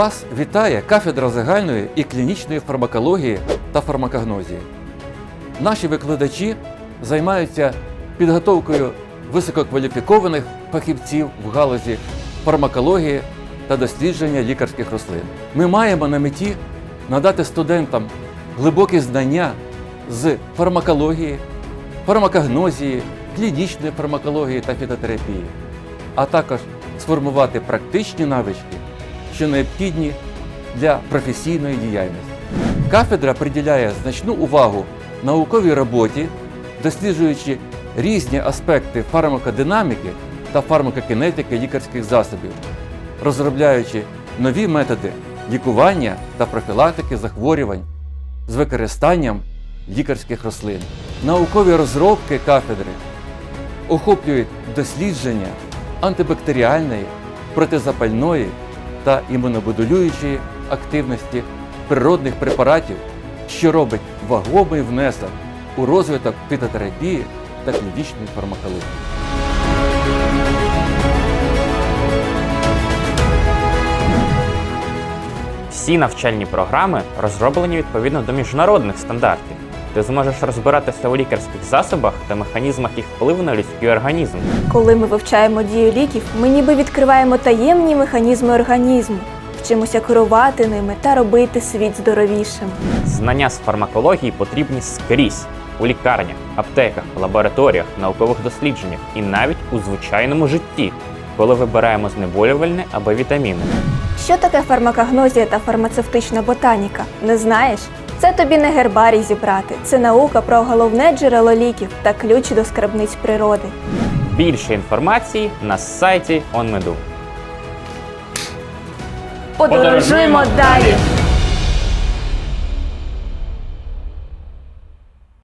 Вас вітає кафедра загальної і клінічної фармакології та фармакогнозії. Наші викладачі займаються підготовкою висококваліфікованих фахівців в галузі фармакології та дослідження лікарських рослин. Ми маємо на меті надати студентам глибокі знання з фармакології, фармакогнозії, клінічної фармакології та фітотерапії, а також сформувати практичні навички, що необхідні для професійної діяльності. Кафедра приділяє значну увагу науковій роботі, досліджуючи різні аспекти фармакодинаміки та фармакокінетики лікарських засобів, розробляючи нові методи лікування та профілактики захворювань з використанням лікарських рослин. Наукові розробки кафедри охоплюють дослідження антибактеріальної, протизапальної та імуномодулюючої активності природних препаратів, що робить вагомий внесок у розвиток фітотерапії та клінічної фармакології. Всі навчальні програми розроблені відповідно до міжнародних стандартів. Ти зможеш розбиратися у лікарських засобах та механізмах їх впливу на людський організм. Коли ми вивчаємо дію ліків, ми ніби відкриваємо таємні механізми організму, вчимося керувати ними та робити світ здоровішим. Знання з фармакології потрібні скрізь у лікарнях, аптеках, лабораторіях, наукових дослідженнях і навіть у звичайному житті, коли вибираємо знеболювальне або вітаміни. Що таке фармакогнозія та фармацевтична ботаніка? Не знаєш? Це тобі не гербарій зібрати. Це наука про головне джерело ліків та ключ до скарбниць природи. Більше інформації на сайті OnMedu. Подорожуємо далі!